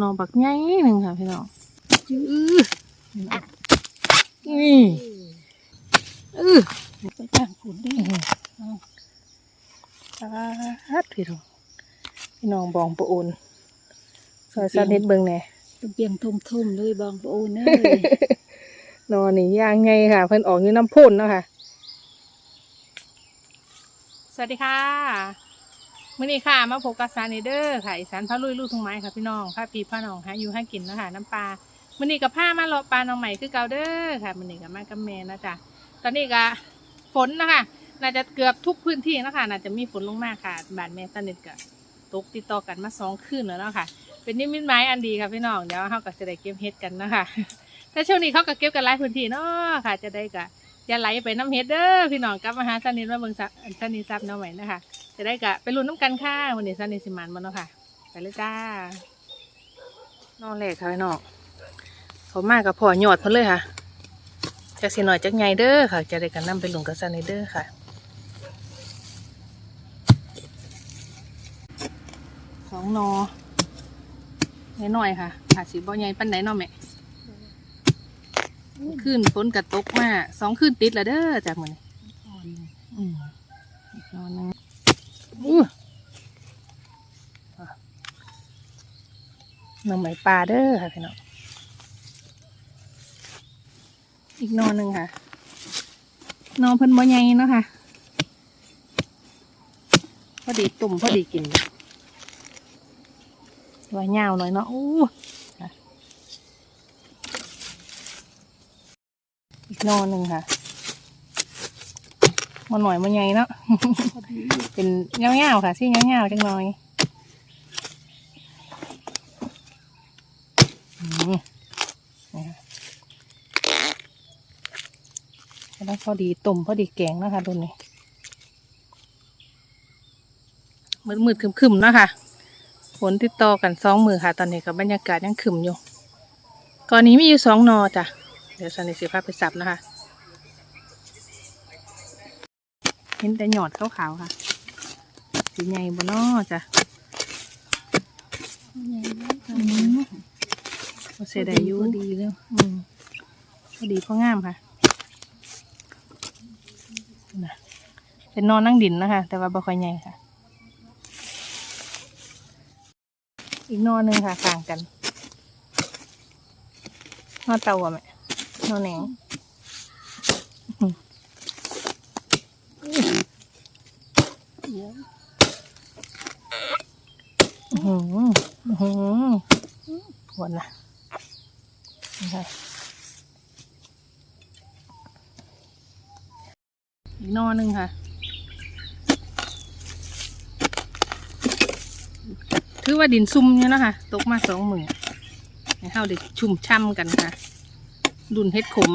นอบักใหญ่หนึ่งค่ะพี่น้องอือนี่อื้อไปจ้างขุนได้ฮัดพี่น้อง พี่น้องบองปะโอนซอยซาเน็ตเบิงแหน่เป็นเปียงทุ่มๆเลยบางปะโอนเนยนอนนี่ย่างไงค่ะ เพิ่นออกอยู่น้ำพ่นเนาะค่ะ สวัสดีค่ะ มื่อนี้ค่ะมาพบกับซาเนเดอร์ค่ะอีสานพระลุยลูกทุ่งไม้ค่ะพี่น้องพระปีพระน้องหาอยู่ให้กินนะคะน้ำปลามื่อนี้กับผ้ามาเลาะปลาน้องใหม่คือเกาเด้อค่ะมื่อนี้กับมากับแม่นะจ๊ะตอนนี้ก็ฝนนะคะน่าจะเกือบทุกพื้นที่นะคะน่าจะมีฝนลงมากค่ะบ้านแม่ตาเน็ตกับตกติดต่อกันมาสองคืนแล้วเนาะค่ะ เป็นนิมิตหมายอันดีค่ะพี่น้องเดี๋ยวเขาก็จะได้เก็บเฮ็ดกันนะคะแต่ช่วงนี้เขาก็เก็บกันหลายพื้นที่เนาะค่ะ จะได้กะ อย่าไหลไปน้ำเฮ็ดเด้อพี่น้องกลับมาหาสนิทมาเบิ่งซัสนิทซับน้องใหม่นะคะ จะได้กะไปลุ้นน้ำกันค่ะวันนี้สนิทสิมันมาเนาะค่ะ ไปเลยจ้านอนแรกค่ะพี่น้องเขามากกับพ่อหยอดเพิ่นเลยค่ะจะสิหน่อยจักไงเด้อค่ะ จะได้กันนํไปลุ้นกับสนิทเด้อค่ะสองนอหน่อยค่ะอาจสิบ่ใหญ่ปันไหนเนาะแม่ ขึ้นฝนกระตกมาสองขึ้นติดแล้วเด้อจากมือนี้อืมอีกนอนหนึงอู้อะหน่อไม้ปลาเด้อค่ะพี่น้องอีกนอนหนึ่งค่ะ นอนเพิ่นบ่ใหญ่เนาะค่ะ พอดีตุ่มพอดีกินไว้ยาวหน่อยเนาะอู้ค่ะอีก นอนหนึ่งค่ะมันหน่อยมันใหญ่เนาะพอดีเป็นเงาๆค่ะซี่เงาๆจังหน่อยอืมนี่ค่ะแล้วพอดีต้มพอดีแกงนะคะตัวนี้มืดๆครึมๆเนาะคะฝนติดต่อกันสองมือค่ะ ตอนนี้กับบรรยากาศยังครึมอยู่ก่อนนี้มีอยู่สองนอจ้ะเดี๋ยวสันนิสิภาพไปสับนะคะ เห็นแต่หยอดขาวๆค่ะ สีใหญ่บนนอจ้ะใหญ่เลยค่ะอืมโอเสไดอยูพอดีแล้วอืมพอดีพองามค่ะนะเป็นนอนนั่งดินนะคะ แต่ว่าบ่ค่อยใหญ่ค่ะ อีกนอนหนึ่งค่ะต่างกันนอนเตาอะแม่ นอนแหนงหืออื้อหือหวนนะนะคะอีกนอนหนึ่งค่ะ ถือว่าดินซุ่มเนี่ยนะคะ ตกมาสองหมือให้เฮาได้ชุ่มช่ำกันค่ะ ดุนเฮ็ดขม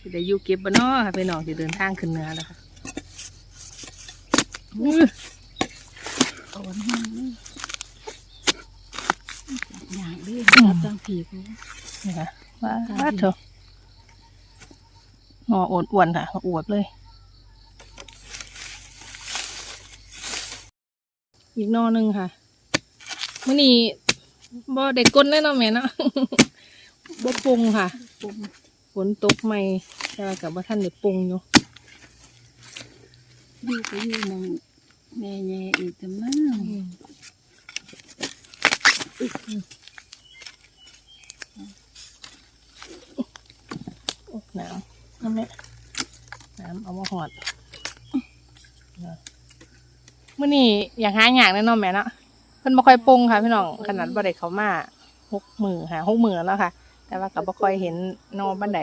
สิได้อยู่เก็บบ่เนาะค่ะพี่น้องจะเดินทางขึ้นเหนือแล้วค่ะอื้ออ่อนมากเลยอย่างเรื่องรับตั้งผีกูนี่ค่ะว้าเถอะงอออ้วนๆค่ะอวบเลย อีกนอหนึ่งค่ะมื่อนี้บ่เด็กก้นแน่นอนแม่เนาะ บ่ปรุงค่ะปุ่มฝนตกใหม่แต่ว่ากับว่าท่านได้ปรุงอยู่อยู่ก็อยู่มองแม่แย่อีกแต่มั่งโอ้น้ำน้ำแม่น้ำเอามาหอดมื่อนี้อยากหาอย่างแน่นอนแม่เนาะเพิ่นบ่ค่อยปรุงค่ะพี่น้องขนาดบ่ได้เขามาหกมือหาหกมือแล้วค่ะ แต่ว่ากับบ่ค่อยเห็นนอบันได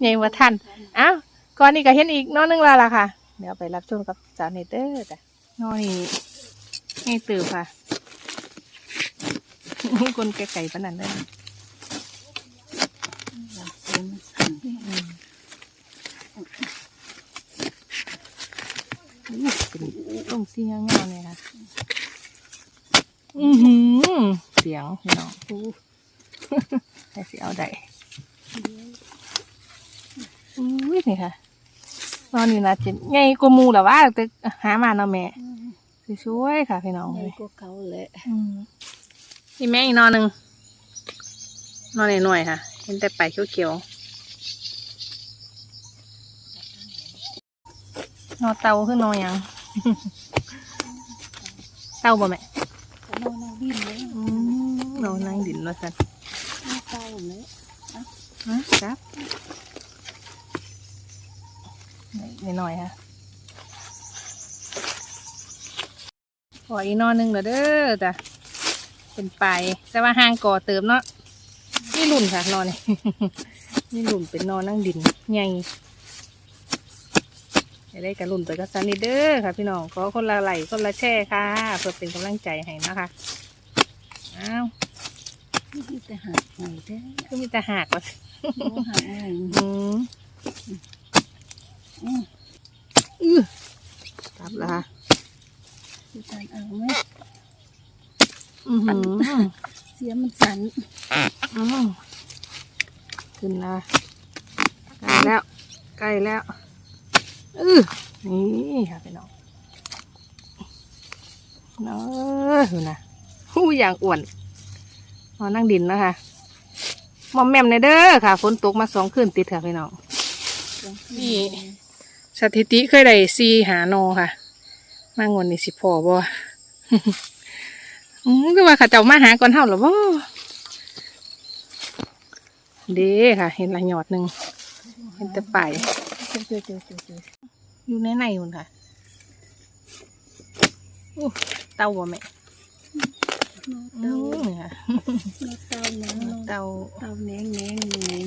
ใหญ่ว่าท่านอ้าวก่อนนี้ก็เห็นอีกนอหนึงและล่ะค่ะ เดี๋ยวไปรับชมกับสาวเนเตอร์จ้ะนอนี่นี่ตื่นค่ะคนไก่ๆปานนั้นเลยเสียงมันสั่นอืมอู้เป็นต้มซีเงาๆเลยค่ะอือหือเสียงพี่น้องอู้ แต่สิเอาได้อุ้ยนี่ค่ะนอนนี่นะจิใหญ่กว่าหมูหรอวะแต่หามาเนาะแม่สวยๆค่ะพี่น้องใหเลญ่ยกว่าเก่าแหละอืมนี่แม่อีกนอนหนึ่งนอนหน่อยๆค่ะ เห็นแต่ไปเขียวๆนอนเตาขึ้นนอนยังเตาบ่แม่ก็นอนนั่งดินเลยอืมนอนนั่งดินว่าสัน นอนเลยฮะครับนี่หน่อยๆค่ะขออีกนอนหนึ่งเหรอเด้อจ้ะเป็นไปแต่ว่าห่างก่อเติมเนาะนี่รุ่นค่ะนอนนี่นี่รุ่นเป็นนอนนั่งดินใหญ่จะได้กับรุ่นไปกับซันนี่เด้อค่ะพี่น้องขอคนละไหลคนละแช่ค่ะ เพื่อเป็นกำลังใจให้นะคะอ้าว นี่แต่หักใหม่แท้ก็มีแต่หักว่ะโอ้หักใหม่อืมอืมอื้อครับแล้วค่ะคือการเอาไหมอือหือเสียมันสั่นอืมขึ้นแล้วใกล้แล้วใกล้แล้วอือนี่ค่ะพี่น้องเนอะดูนะหู้อย่างอ้วน นอนนั่งดินนะคะมอมแมมในเด้อค่ะฝนตกมาสองคืนติดค่ะพี่น้องนี่สถิติเคยได้ซีหาโนค่ะ มางวนนี่สิพอบ่อืมก็ว่าขาเจ้ามาหาก่อนเท่าหรอบ่เด้ค่ะ เห็นละหยอดหนึ่งเห็นแต่ไปอยู่ในในหุ่นค่ะอู้เต้าบ่แม่ เตาอืมค่ะเตาแหนงเตาเตาแหนงแหนงแหนง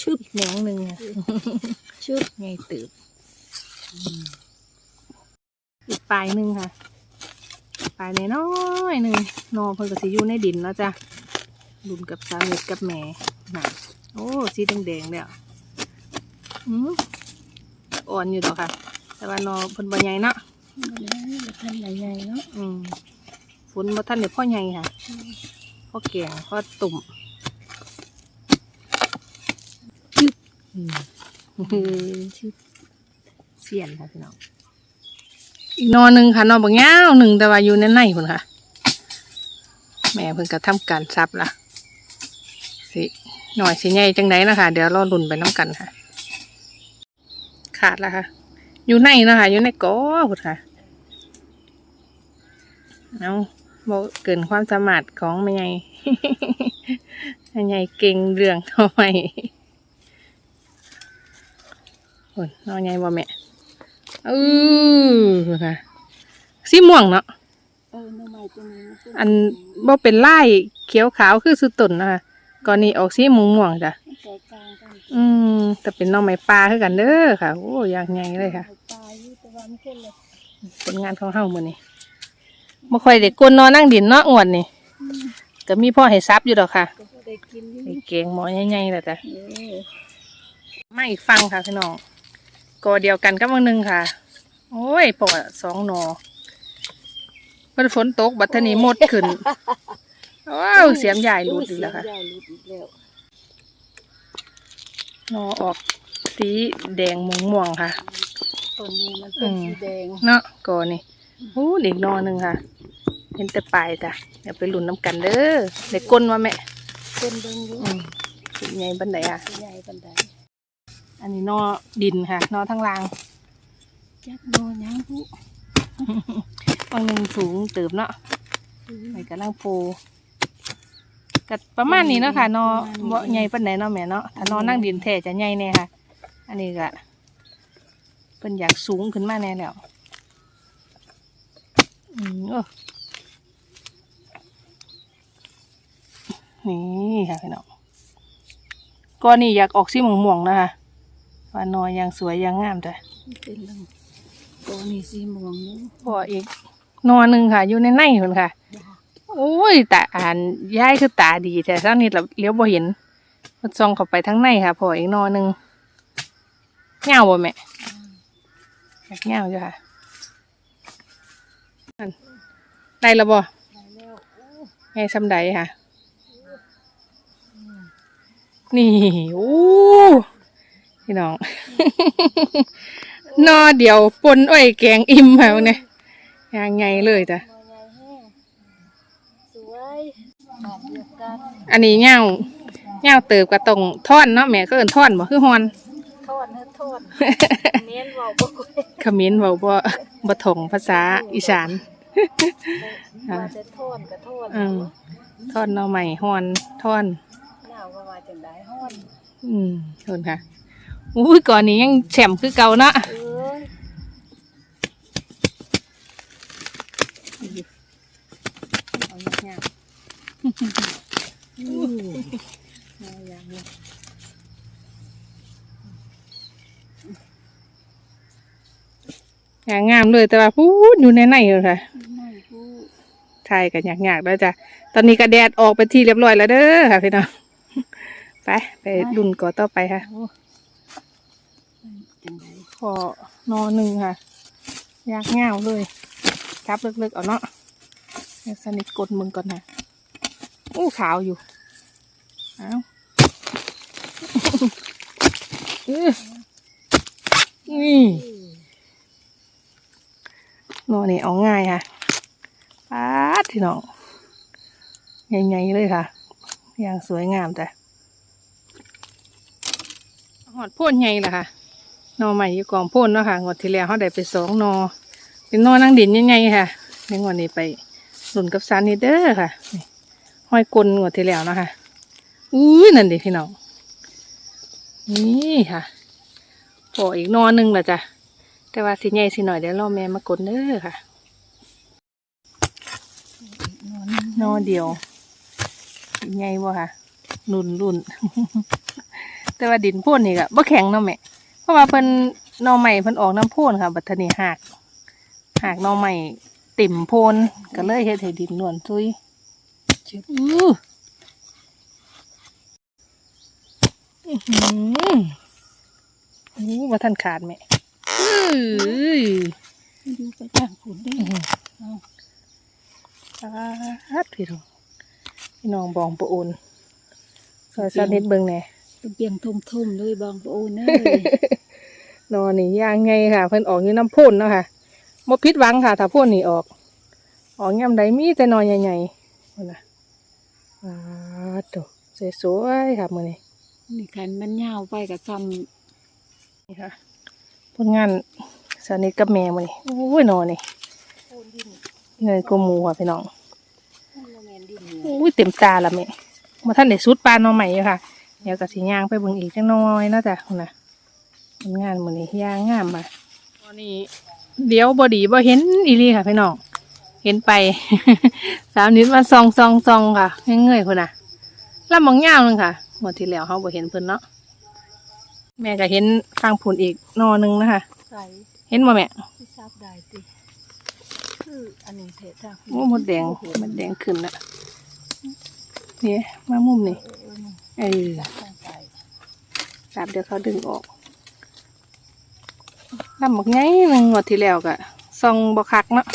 ชึบแหนงหนึ่งค่ะชึบไงตืบอีกปลายหนึ่งค่ะ ปลายน้อยหนึ่งนอเพิ่นก็สิอยู่ในดินเนาะจ้ะดุนกับสามีกับแม่น่ะโอ้สีแดงๆแล้วอืมอ่อนอยู่ดอค่ะ แต่ว่านอเพิ่นบ่ใหญ่เนาะมันแล้วมันทันใหญ่ๆเนาะอืมฝนบ่ทันเดี๋ยวพ่อใหญ่ค่ะพ่อแกงพ่อตุ่มอืมชึบเสียนค่ะพี่น้องอีกนอหนึ่งค่ะนอบางยาวหนึ่งแต่ว่าอยู่ในในคนค่ะ แม่เพิ่งกระทำการซับละสิหน่อยสิใหญ่จังไดนะคะเดี๋ยวรอลุ่นไปน้ำกันค่ะ ขาดแล้วค่ะ อยู่ในนะคะอยู่ในกอพุดค่ะเอาบกเกินความสามารถของแม่ใหญ่แม่ใหญ่เก่งเรื่องทำไมโอ้ยนอนใหญ่บ่แม่อือค่ะสีม่วงเนาะอันี้มัเป็นบ่เป็นลายเขียวขาวคือสุดตุนนะคะก่อนนี้ออกสีม่วงๆจ้ะ แตกต่างกันอืมแต่เป็นหน้องไม้ปลาคือกันเด้อค่ะ โอ้อยางใหญ่เลยค่ะ ตายอยู่แต่ว่ามันคนละผลงานของเฮามื้อนี้บ่ค่อยได้กวนนอนนั่งดินเนาะงวดนี่อืมก็มีพ่อให้ซับอยู่ดอกค่ะก็ได้กินอยู่ไอ้เกงหมอใหญ่ๆแหละจ้ะเออมาอีกฟังค่ะพี่น้องกอเดียวกันกับมือหนึงค่ะ โอ้ยปอดสองหนอเพิ่นฝนตกบัดทะนี้หมดขึ้น ว้าวเสียมใหญ่หลุดอีกแล้วค่ะ เสียงใหญ่หลุดอีกแล้วห นอออกสีแดงม่วงๆค่ะ ต้นนี้มันเป็นสีแดงเนาะกอนี่โอ้อีกหนอหนึ่งค่ะ เห็นแต่ปลายจ้ะเดี๋ยวไปลุ้นน้ำกันเด้อเด็กก้นว่าแม่เป็นเบิ่งอยู่อืมสีใหญ่บันไดอะใหญ่ปันใดอันนี้หนอดินค่ะหนอทั้งรางจักโดนยังผู้บางหนึ่งสูงเติบเนาะไปกำลังปู กัประมาณนี้เนาะค่ะเนอบ่ใหญ่ปานไหนเนาะแม่เนาะถ้านอนั่งดินแท้จะใหญ่แน่ค่ะ อันนี้ก็เป็นอยากสูงขึ้นมาแน่แล้วอืมโอ้นี่ค่ะพี่น้องก้อนนี้อยากออกสีม่วงๆนะคะว่านอยังสวยยังงามจ้ะเป็นเรื่องตัวนี้สีม่วงอยู่พออีกนอหนึ่งค่ะ อยู่ในในคนค่ะ โอ้ยตาอ่านย้ายคือตาดีแต่เท่านี้เราเลี้ยวบ่เห็นมันซองเข้าไปทั้งในค่ะพออีกนอหนึ่งเงาบ่แม่เงาอยู่ค่ะได้แล้วบ่ได้แล้วโอ้ไงซำใดค่ะ นี่โอ้พี่น้องนอเดียวปนอ้อยแกงอิ่มค่ะวันนี้ยังไงเลยจ้ะ มอใหญ่แห้งสวยแบบเดียวกัน อันนี้เงาเงาเติบกับตรงท่อนเนาะแม่ก็เอินท่อนบ่คือฮอนทอดเนื้อทอดเน้นเบาบ่ค่อยขมิ้นเว้าบ่บ่ถงภาษาอีสานว่าจะทอดก็ทอดอืมท่อนหน่อใหม่ฮอนท่อนหนาวก็ว่าจังได๋ฮ้อนอืมโทนค่ะอุ้ยก่อนนี้ยังแฉมคือเก่าเนาะเอ้ยเอายากๆอู้เอา อยางางามเลยแต่ว่าพูดอยู่ในในเลยค่ะไม่พูดถ่ายกันอยากๆแล้วจ้ะ ตอนนี้ก็แดดออกไปที่เรียบร้อยแล้วเด้อค่ะพี่น้อง ไป ไปรุ่นก่อต่อไปค่ะขอนอหนึ่งค่ะ อยากเงาเลย จับเลิกๆเอาเนาะสนิทกดมึงก่อนนะ อู้ขาวอยู่เอาอื้อนี่นอนี่เอาง่ายค่ะป๊าดที่น้องใหญ่ๆเลยค่ะ อย่างสวยงามแต่หอดพ่นใหญ่ละค่ะนอใหม่อยู่กองพ่นเนาะค่ะงวดที่แล้วเขาได้ไปสองนอเป็นนอนั่งดินใหญ่ๆค่ะในงวดนี้ไปหลุนกับซานนี่เด้อค่ะนี่ ห้อยกลงวดที่แล้วนะค่ะอุ้ยนั่นดิพี่น้องนี่ค่ะพออีกนอนหนึ่งละจ้ะแต่ว่าสิใหญ่สิหน่อยเดี๋ยวรอแม่มากลเด้อค่ะนอเดียวใหญ่บ่ค่ะรุ่นรุ่นแต่ว่าดินพ่นนี่ก็บ่แข็งเนาะแม่เพราะว่าเพิ่นนอใหม่เพิ่นออกน้ำโพนค่ะ บัดทนี้หักหักนอใหม่ติ่มโพนก็เลยเฮ็ดให้ดินนวลซุย อื้ออื้อหืออู้ว่าท่านขาดแม่อื้ออยู่ไปทางฝุ่นได้อื้อหือสาดพี่น้องพี่น้องบองปะโอนซอยสานิดเบิ่งแหน่เปียงทุ่มๆเลยบางโอนเอ้ยนอนนี่ย่างไงค่ะ เพิ่นออกอยู่น้ำพ่นเนาะค่ะบ่ผิดหวังค่ะ ถ้าพ่นนี่ออก ออกยามใดมีแต่นอนใหญ่ๆพุ่นน่ะ ว้าวโตสวยๆค่ะมื้อนี้นี่คันมันยาวไปก็ซ้ำนี่ค่ะผลงานสนิทกับแม่มื้อนี้โอ้ยนอนนี่โคนดินเงยกว่าหมูค่ะพี่น้องมันบ่แม่นดินเนี่ยโอ้ยเต็มตาละแม่มาท่านได้สุดปลาหน่อใหม่อยู่ค่ะเดี๋ยวก็สิย่างไปเบิ่งอีกจังน้อยเนาะจ้ะพุ่นน่ะผลงานมื้อนี้ย่างงามมาตอนนี้เดี๋ยวบอดีบ่เห็นอีหลีค่ะพี่น้อง เห็นไป สามนิดมาซองซองซองค่ะเงยๆคนน่ะลำมองยาวนึงค่ะหมดที่แล้วเขาบ่เห็นเพิ่นเนาะแม่ก็เห็นฟังผุนอีกนอหนึงนะคะใส่เห็นบ่แม่ที่ซับได้ติคืออันนี้เทจ้าโอ้หมดแดงหมดแดงขึ้นละนี่มามุมนี่เออนี่เออทางใส่จับเดี๋ยวเขาดึงออกลำบอกไงหนึ่งหมดที่แล้วก็ซองบ่คักเนาะ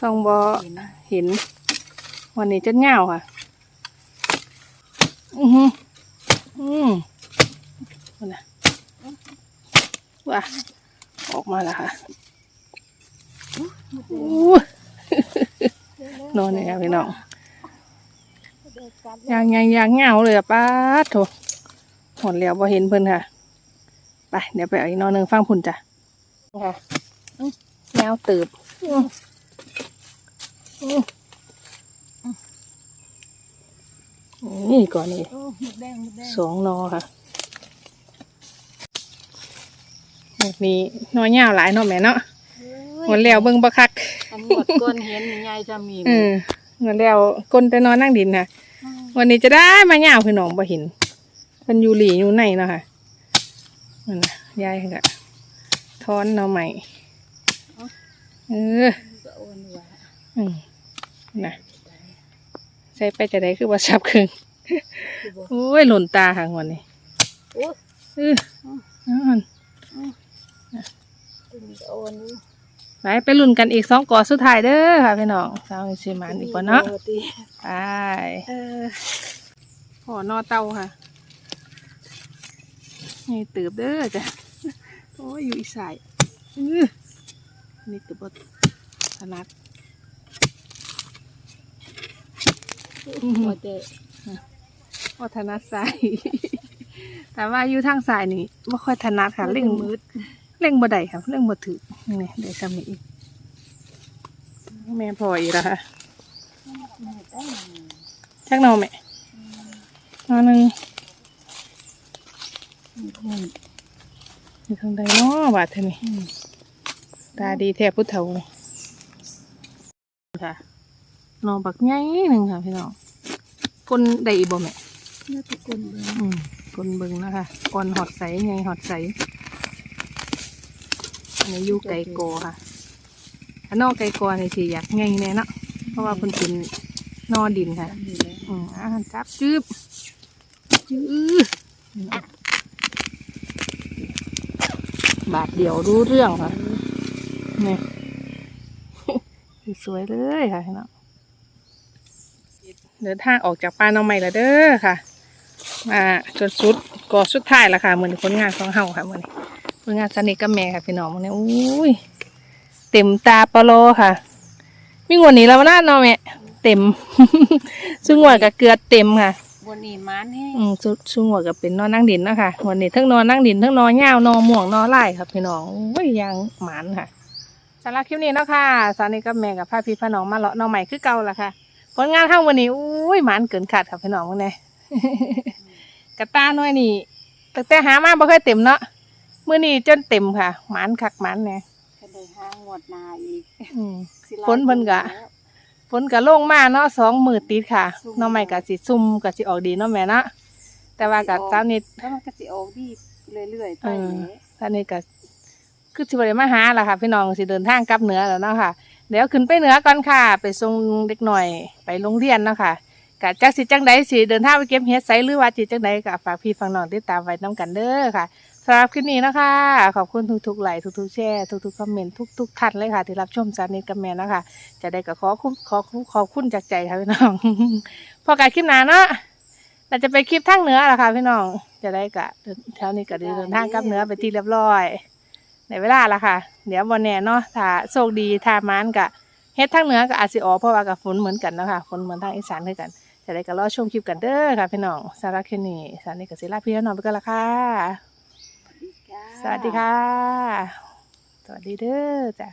ซองบ่เห็นนะเห็น วันนี้จะเงาค่ะ อือหืออืมวันน่ะว้าออกมาแล้วค่ะอู้นอนเนี่ยครับพี่น้องยางยางยางเงาเลยอะป้าดโถหอนแล้วพอเห็นเพิ่นค่ะ ไปเดี๋ยวไปเอาอีกนอนหนึ่งฟังพุ่นจ้ะค่ะอื้อแนวตืบอื้ออื้อ นี่ก่อนนี่โอ้หมดแดงหมดแดงสองนอค่ะมีนอยาวหลายเนอแม่เนาะหมดแล้วเบิ่งบักคักอันหมดก้นเห็นใหญ่จะมีเออหมดแล้วก้นแต่นอนนั่งดินค่ะวันนี้จะได้มายาวคือน้องบ่เห็นเป็นอยู่หลีอยู่ในเนาะค่ะนั่นนะยายค่ะทอนเนาใหม่เออก็โอนว่าอืมนะใส่ไปจะได้คือว่าชับครึ่งคือบ่โอ้ยหล่นตาค่ะวันนี้โอ้เออนั่นตัวนี้ก็โอนอยู่ไปไปลุ้นกันอีกสองกอสุดท้ายเด้อค่ะพี่น้องสาวสิมานอีกบ่เนาะโติไปเออขอนอเตาค่ะนี่ตืบเด้อจ้ะโอ้ยอยู่อีสายอื้อนี่คือบทถนัด พอจะว่าถนัดสาย แต่ว่าอยู่ทางสายนี่ไม่ค่อยถนัดค่ะเล่งมืดเล่งบ่ได้ค่ะเล่งบ่ถือนี่ได้สำนีอีกแม่พออีกแล้วค่ะไม่ได้จักหนอแม่นอนหนึ่งไม่อยู่ทางใดเนาะบาดเท่านี้ตาดีแทบพุทธเถาเลยค่ะ นอนบักใหญ่หนึ่งค่ะพี่น้องคนได้อีกบ่แม่น่าจะกลนเบิ่งอืมคนเบิงนะคะก่อนหอดใสไงหอดใสอันนี้อยู่ไก่โกอค่ะอันนอกไก่โกอนี่สิอยากไงแน่เนาะเพราะว่าเพิ่นเป็นนอดินค่ะนี่แหละอืมอาหารจับจืบจืบบาทเดียวรู้เรื่องค่ะนี่สวยเลยค่ะพี่น้อง เดินทางออกจากป่าหน้องใหม่แล้วเด้อค่ะ มาจนสุดก่อสุดท้ายแล้วค่ะเหมือนผลงานของเฮาค่ะเหมือนผลงานสนิทกับแม่ค่ะพี่น้องมันนี้อุ้ยเต็มตาปลอค่ะ มีงวดนี้แล้วนะเนาะแม่เต็ม ซึ่งงวดกับเกลือเต็มค่ะบนนี้มันแห้งอืมซุซึ่งงวดกับเป็นนอนนั่งดินเนาะค่ะวันนี้ทั้งนอนนั่งดินทั้งนอนยาวนอนม่วงนอนไล่ค่ะพี่น้องอุ้ยยางหมานค่ะสำหรับคลิปนี้เนาะค่ะสานิทกับแม่กับพาพี่พาน้องมาเลาะน้องใหม่คือเก่าละค่ะ ผลงานทั้งวันนี้อุ้ยหมานเกินขาดค่ะพี่น้องพวกนี้กระตาน้อยนี่ตั้งแต่หามาบ่เคยเต็มเนาะมื้อนี้จนเต็มค่ะหมานคักหมานแหน่ก็ได้ห้างวดหนาอีกอืมสิลาฝนเพิ่นกะฝนก็ลงมาเนาะสองมื้อติดค่ะซุ่มน้องใหม่ก็สิซุ่มก็สิออกดีเนาะแม่เนาะแต่ว่าก็เจ้านิดแล้วมันก็สิออกดีเรื่อยๆไปเออแหละเจ้านิดก็คือสิบ่ได้มาหาล่ะค่ะ พี่น้องสิเดินทางกลับเหนือแล้วเนาะค่ะ เดี๋ยวขึ้นไปเหนือก่อนค่ะ ไปส่งเด็กหน่อยไปโรงเรียนนะค่ะกะจักสิจังใดสิเดินทางไปเก็บเฮ็ดไสหรือว่าจิจังใดก็ฝากพี่ฝากน้องติดตามไว้นํกันเด้อค่ะสำหรับคลิปนี้นะคะ ขอบคุณทุกๆไลค์ทุกๆแชร์ทุกๆคอมเมนต์ทุกๆท่านเลยค่ะ ที่รับชมสารนิทกับแม่นะคะ จะได้ก็ขอคุณขอขอบคุณจากใจค่ะพี่น้อง พอการคลิปหน้าเนาะเราจะไปคลิปทางเหนือละค่ะพี่น้องจะได้กะแถวนี้ก็เดินทางกับเหนือไปที่เรียบร้อย ในเวลาละค่ะ เดี๋ยววันแน่เนาะถ้าโชคดีถ้ามานกะเฮ็ดทางเหนือก็อาจสิออกเพราะว่ากับฝนเหมือนกันเนาะคะฝนเหมือนทางอีสานคือกันจะได้ก็รอชมคลิปกันเด้อค่ะพี่น้องสาระแค่นี้สาระนี้ก็สิลาพี่น้องไปกันละค่ะจ้าสวัสดีค่ะ สวัสดีเด้อจ้ะ